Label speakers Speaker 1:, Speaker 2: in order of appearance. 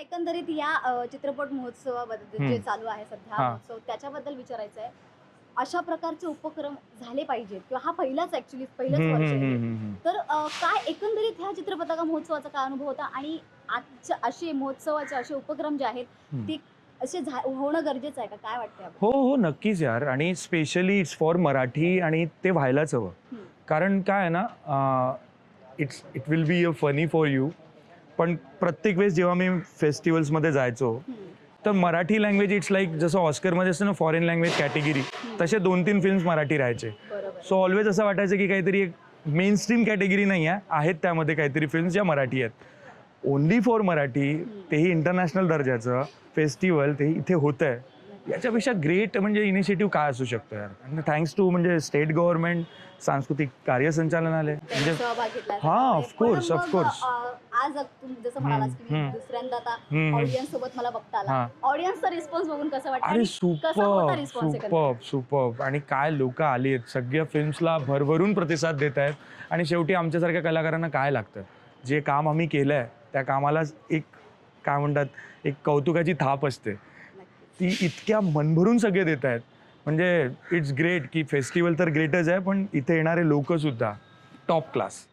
Speaker 1: एकंदरीत या अ, चित्रपट महोत्सवाबद्दल जे
Speaker 2: हम्म.
Speaker 1: चालू आहे सध्या
Speaker 2: हा.
Speaker 1: महोत्सव त्याच्याबद्दल विचारायचं आहे अशा प्रकारचे उपक्रम झाले पाहिजेत किंवा हा पहिलाच ऍक्च्युली पहिलाच
Speaker 2: हम्म,
Speaker 1: वर्ष
Speaker 2: हम्म,
Speaker 1: आहे
Speaker 2: हम्म, हम्म.
Speaker 1: तर अ, काय एकंदरीत ह्या चित्रपटाचा महोत्सवाचा काय अनुभव होता आणि आजच्या असे महोत्सवाचे असे उपक्रम जे आहेत
Speaker 2: हम्म.
Speaker 1: ते असे झा- होणं गरजेचं आहे का काय वाटतं याबद्दल?
Speaker 2: हो हो नक्कीच यार आणि स्पेशली इट्स फॉर मराठी आणि ते व्हायलाच हवं
Speaker 1: हम्म.
Speaker 2: कारण काय आहे ना it's it will be a funny for you पण प्रत्येक वेळेस जेव्हा मी फेस्टिवल्समध्ये जायचो. तर मराठी लँग्वेज इट्स लाईक जसं ऑस्करमध्ये असतं ना फॉरेन लँग्वेज कॅटेगरी तसे दोन तीन फिल्म्स मराठी राहायचे. सो ऑलवेज असं वाटायचं की काहीतरी एक मेन स्ट्रीम कॅटेगरी नाही आहे आहेत त्यामध्ये काहीतरी फिल्म्स ज्या मराठी आहेत. ओनली फॉर मराठी तेही इंटरनॅशनल दर्जाचं फेस्टिवल तेही इथे होतं आहे याच्यापेक्षा ग्रेट म्हणजे इनिशिएटिव्ह काय असू शकतो यार? थँक्स टू म्हणजे स्टेट गव्हर्नमेंट सांस्कृतिक कार्य संचालनालय म्हणजे हा, of
Speaker 1: पण आज तुम्ही जसं म्हणालात की मी. दुसऱ्यांदा आता. ऑडियन्स सोबत मला बघता आला. ऑडियन्सचा रिस्पॉन्स बघून कसं वाटतं?
Speaker 2: अरे
Speaker 1: आणि कसा होता
Speaker 2: सुपर
Speaker 1: रिस्पॉन्स
Speaker 2: सुपर सुपर आणि काय लोक आली आहेत सगळ्या फिल्म्सला भरभरून प्रतिसाद देत आहेत. आणि शेवटी आमच्यासारख्या कलाकारांना काय लागतं? जे काम आम्ही केलं आहे त्या कामाला एक काय म्हणतात एक कौतुकाची थाप असते. ती इतक्या मनभरून सगळे देत आहेत. म्हणजे इट्स ग्रेट की फेस्टिवल तर ग्रेटच आहे पण इथे येणारे लोक सुद्धा टॉप क्लास